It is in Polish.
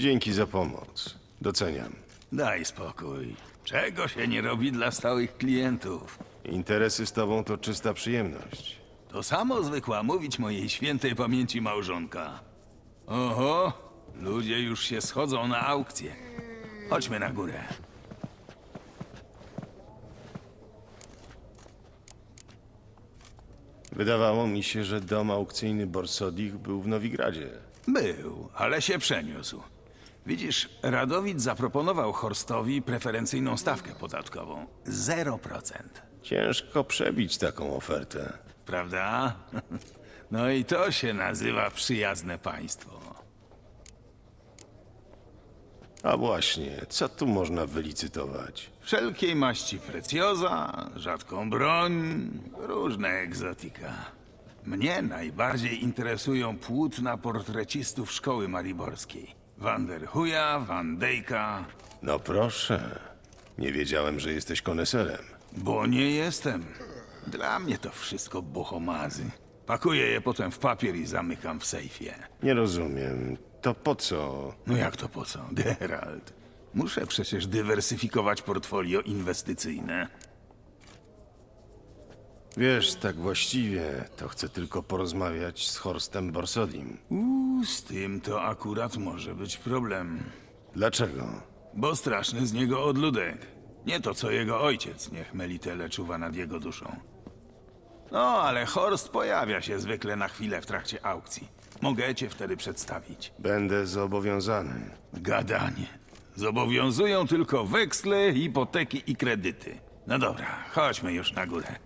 Dzięki za pomoc. Doceniam. Daj spokój. Czego się nie robi dla stałych klientów? Interesy z tobą to czysta przyjemność. To samo zwykła mówić mojej świętej pamięci małżonka. Oho, ludzie już się schodzą na aukcję. Chodźmy na górę. Wydawało mi się, że dom aukcyjny Borsodich był w Nowigradzie. Był, ale się przeniósł. Widzisz, Radowid zaproponował Horstowi preferencyjną stawkę podatkową 0%. Ciężko przebić taką ofertę. Prawda? No i to się nazywa przyjazne państwo. A właśnie, co tu można wylicytować? Wszelkiej maści precjoza, rzadką broń, różne egzotika. Mnie najbardziej interesują płótna portrecistów szkoły mariborskiej. Van der Huya, Van Dyka, No proszę. Nie wiedziałem, że jesteś koneserem. bo nie jestem. Dla mnie to wszystko buchomazy. Pakuję je potem w papier i zamykam w sejfie. Nie rozumiem. To po co? No jak to po co, Geralt? Muszę przecież dywersyfikować portfolio inwestycyjne. Wiesz, tak właściwie to chcę tylko porozmawiać z Horstem Borsodim. Uuu, z tym to akurat może być problem. Dlaczego? Bo straszny z niego odludek. Nie to co jego ojciec, niech Melitele czuwa nad jego duszą. No, ale Horst pojawia się zwykle na chwilę w trakcie aukcji. Mogę cię wtedy przedstawić. Będę zobowiązany. Gadanie. Zobowiązują tylko weksle, hipoteki i kredyty. No dobra, chodźmy już na górę.